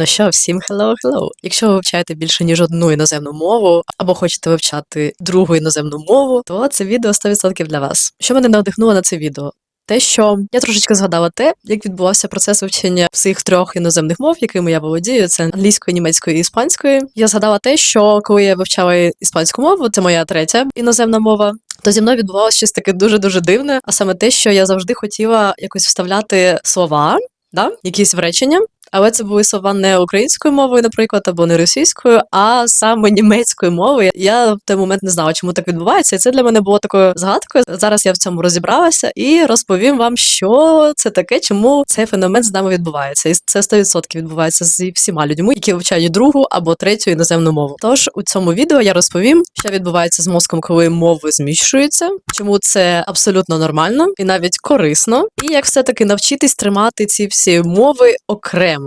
Ну що, всім hello, hello. Якщо ви вивчаєте більше ніж одну іноземну мову, або хочете вивчати другу іноземну мову, то це відео 100% для вас. Що мене надихнуло на це відео? Те, що я трошечки згадала те, як відбувався процес вивчення всіх трьох іноземних мов, якими я володію, це англійської, німецької і іспанської. Я згадала те, що коли я вивчала іспанську мову, це моя третя іноземна мова. То зі мною відбувалося щось таке дуже дуже дивне, а саме те, що я завжди хотіла якось вставляти слова, да, якісь в речення. Але це були слова не українською мовою, наприклад, або не російською, а саме німецькою мовою. Я в той момент не знала, чому так відбувається. І це для мене було такою згадкою. Зараз я в цьому розібралася і розповім вам, що це таке, чому цей феномен з нами відбувається. І це 100% відбувається зі всіма людьми, які вивчають другу або третю іноземну мову. Тож у цьому відео я розповім, що відбувається з мозком, коли мови зміщуються, чому це абсолютно нормально і навіть корисно, і як все таки навчитись тримати ці всі мови окремо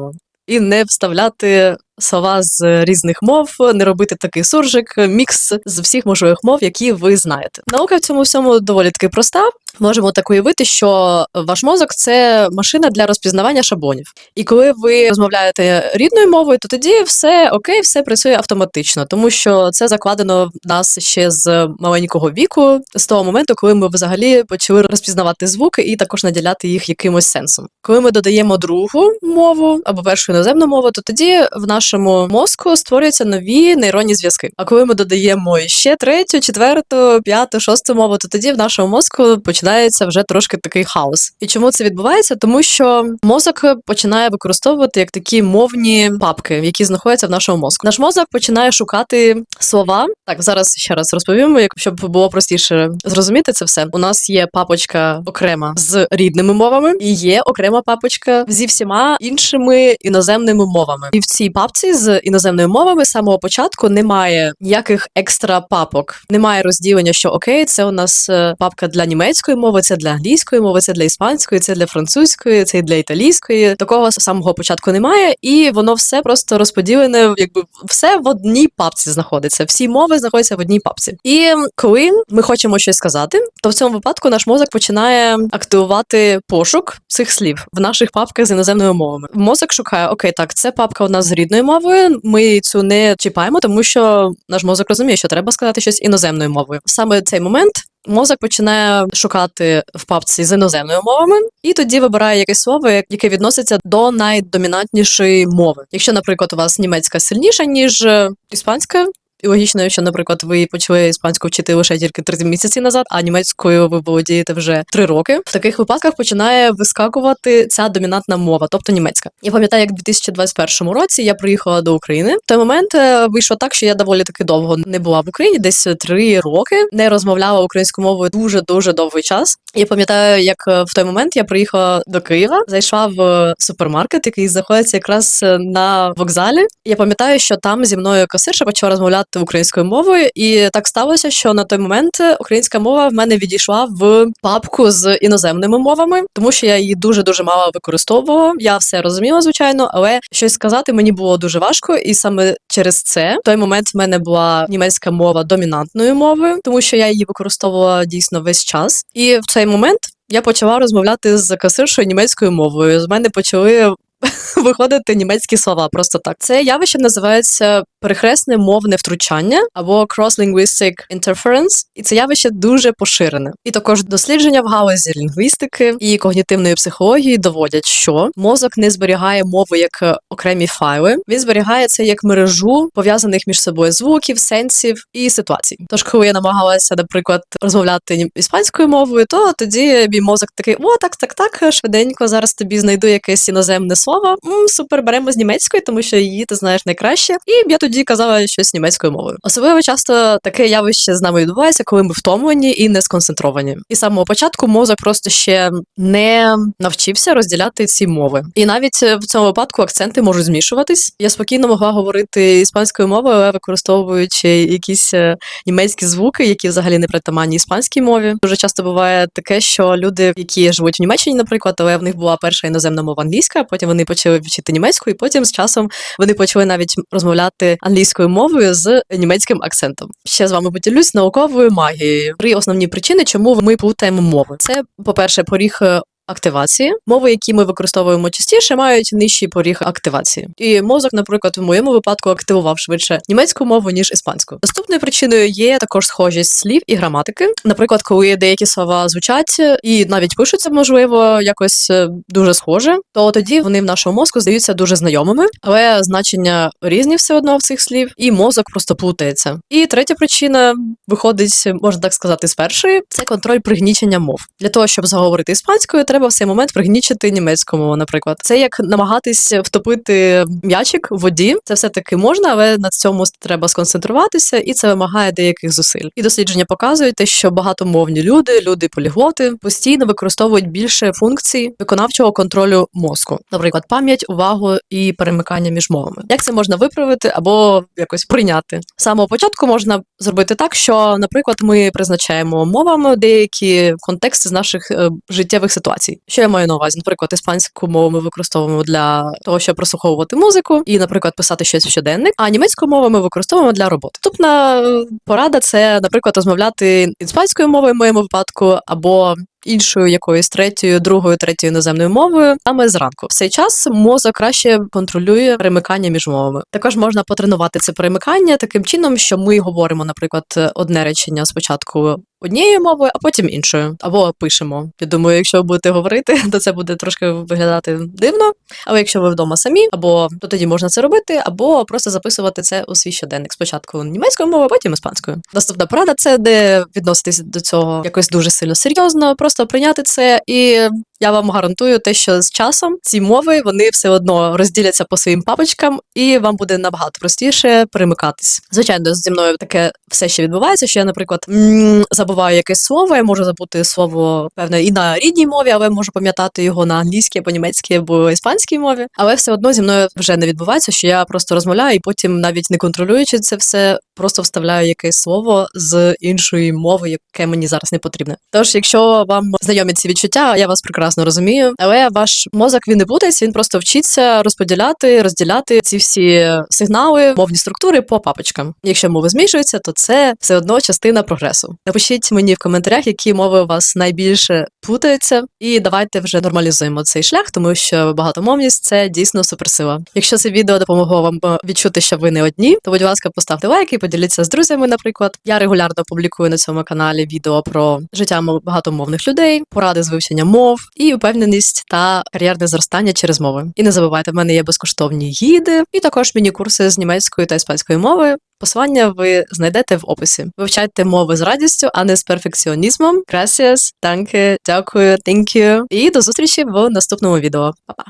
і не вставляти слова з різних мов, не робити такий суржик, мікс з всіх можливих мов, які ви знаєте. Наука в цьому всьому доволі таки проста. Можемо так уявити, що ваш мозок це машина для розпізнавання шаблонів. І коли ви розмовляєте рідною мовою, то тоді все окей, все працює автоматично, тому що це закладено в нас ще з маленького віку, з того моменту, коли ми взагалі почали розпізнавати звуки і також наділяти їх якимось сенсом. Коли ми додаємо другу мову або першу іноземну мову, то тоді в нашому мозку створюються нові нейронні зв'язки. А коли ми додаємо ще третю, четверту, п'яту, шосту мову, то тоді в нашому мозку починається вже трошки такий хаос. І чому це відбувається? Тому що мозок починає використовувати як такі мовні папки, які знаходяться в нашому мозку. Наш мозок починає шукати слова. Так, зараз ще раз розповімо, як щоб було простіше зрозуміти це все. У нас є папочка окрема з рідними мовами, і є окрема папочка зі всіма іншими іноземними мовами. І в цій папці з іноземними мовами з самого початку немає ніяких екстра папок, немає розділення, що окей, це у нас е, папка для німецької мови, це для англійської мови, це для іспанської, це для французької, це для італійської. Такого самого початку немає, і воно все просто розподілене, якби все в одній папці знаходиться. Всі мови знаходяться в одній папці. І коли ми хочемо щось сказати, то в цьому випадку наш мозок починає активувати пошук цих слів в наших папках з іноземними мовами. Мозок шукає, окей, так, це папка у нас з рідною мовою. Ми цю не чіпаємо, тому що наш мозок розуміє, що треба сказати щось іноземною мовою. Саме цей момент. Мозок починає шукати в папці з іноземними мовами, і тоді вибирає якесь слово, яке відноситься до найдомінантнішої мови. Якщо, наприклад, у вас німецька сильніша ніж іспанська, і логічно, що, наприклад, ви почали іспанську вчити лише тільки три місяці назад, а німецькою ви володієте вже три роки. В таких випадках починає вискакувати ця домінантна мова, тобто німецька. Я пам'ятаю, як в 2021 році я приїхала до України. В той момент е, вийшло так, що я доволі таки довго не була в Україні, десь три роки, не розмовляла українською мовою дуже дуже довгий час. Я пам'ятаю, як е, в той момент я приїхала до Києва, зайшла в супермаркет, який знаходиться якраз е, на вокзалі. Я пам'ятаю, що там зі мною касирша почала розмовляти українською мовою, і так сталося, що на той момент українська мова в мене відійшла в папку з іноземними мовами, тому що я її дуже дуже мало використовувала. Я все розуміла, звичайно, але щось сказати мені було дуже важко, і саме через це в той момент в мене була німецька мова домінантною мовою, тому що я її використовувала дійсно весь час. І в цей момент я почала розмовляти з касиршою німецькою мовою. З мене почали виходити німецькі слова. Просто так. Це явище називається перехресне мовне втручання або cross-linguistic interference, і це явище дуже поширене. І також дослідження в галузі лінгвістики і когнітивної психології доводять, що мозок не зберігає мову як е, окремі файли. Він зберігає це як мережу пов'язаних між собою звуків, сенсів і ситуацій. Тож, коли я намагалася, наприклад, розмовляти іспанською мовою, то тоді мій мозок такий: о, так, так, так, швиденько зараз тобі знайду якесь іноземне слово. М, супер, беремо з німецької, тому що її ти знаєш найкраще. І я тоді казала щось німецькою мовою. Особливо часто таке явище з нами відбувається, коли ми втомлені і не сконцентровані. І з самого початку мозок просто ще не навчився розділяти ці мови. І навіть в цьому випадку акценти можуть змішуватись. Я спокійно могла говорити іспанською мовою, але використовуючи якісь е, німецькі звуки, які взагалі не притаманні іспанській мові. Дуже часто буває таке, що люди, які живуть в Німеччині, наприклад, але в них була перша іноземна мова англійська, а потім вони почали вчити німецьку, і потім з часом вони почали навіть розмовляти англійською мовою з німецьким акцентом. Ще з вами поділюсь науковою магією. Три основні причини, чому ми плутаємо мови. Це, по-перше, поріг е, активації. Мови, які ми використовуємо частіше, мають нижчий поріг активації. І мозок, наприклад, в моєму випадку активував швидше німецьку мову ніж іспанську. Наступною причиною є також схожість слів і граматики. Наприклад, коли деякі слова звучать і навіть пишуться, можливо, якось е, дуже схоже, то тоді вони в нашому мозку здаються дуже знайомими, але значення різні все одно в цих слів, і мозок просто плутається. І третя причина виходить, можна так сказати, з першої це контроль пригнічення мов. Для того щоб заговорити іспанською, треба в цей момент пригнічити німецьку мову. Наприклад, це як намагатись втопити м'ячик в воді. Це все таки можна, але на цьому треба сконцентруватися, і це вимагає деяких зусиль. І дослідження показують, що багатомовні люди, люди поліглоти постійно використовують більше функцій виконавчого контролю мозку, наприклад, пам'ять, увагу і перемикання між мовами. Як це можна виправити або якось прийняти? З самого початку можна зробити так, що, наприклад, ми призначаємо мовами деякі контексти з наших е, життєвих ситуацій. Що я маю на увазі? Наприклад, іспанську мову ми використовуємо для того, щоб прослуховувати музику і, наприклад, писати щось в щоденник. А німецьку мову ми використовуємо для роботи. Е, порада це, наприклад, розмовляти іспанською мовою в моєму випадку або. Іншою якоюсь третьою, другою, третьою іноземною мовою саме зранку. В цей час мозок краще контролює перемикання між мовами. Також можна потренувати це перемикання таким чином, що ми говоримо, наприклад, одне речення спочатку однією мовою, а потім іншою, або пишемо. Я думаю, якщо ви будете говорити, то це буде трошки виглядати дивно. Але якщо ви вдома самі, або то тоді можна це робити, або просто записувати це у свій щоденник. Спочатку німецькою мовою, потім іспанською. Наступна порада це де відноситись до цього якось дуже сильно серйозно, просто прийняти це і. Я вам гарантую те, що з часом ці мови вони все одно розділяться по своїм папочкам, і вам буде набагато простіше перемикатись. Звичайно, зі мною таке все ще відбувається. Що я, наприклад, забуваю якесь слово, я можу забути слово певне і на рідній мові, але можу пам'ятати його на англійській, або німецькій, або іспанській мові. Але все одно зі мною вже не відбувається, що я просто розмовляю і потім, навіть не контролюючи це все, просто вставляю якесь слово з іншої мови, яке мені зараз не потрібне. Тож, якщо вам знайомі ці відчуття, я вас прекрасно розумію, але ваш мозок він не плутається, він просто вчиться розподіляти, розділяти ці всі сигнали, мовні структури по папочкам. Якщо мови змішуються, то це все одно частина прогресу. Напишіть мені в коментарях, які мови у вас найбільше плутаються, і давайте вже нормалізуємо цей шлях, тому що багатомовність це дійсно суперсила. Якщо це відео допомогло вам е, відчути, що ви не одні, то будь ласка, поставте лайк і поділіться з друзями. Наприклад, я регулярно публікую на цьому каналі відео про життя мов- багатомовних людей, поради з вивчення мов і впевненість та кар'єрне зростання через мови. І не забувайте, в мене є безкоштовні гіди, і також міні-курси з німецької та іспанської мови. Посилання ви знайдете в описі. Вивчайте мови з радістю, а не з перфекціонізмом. Gracias, danke, дякую, thank you. І до зустрічі в наступному відео. Па-па!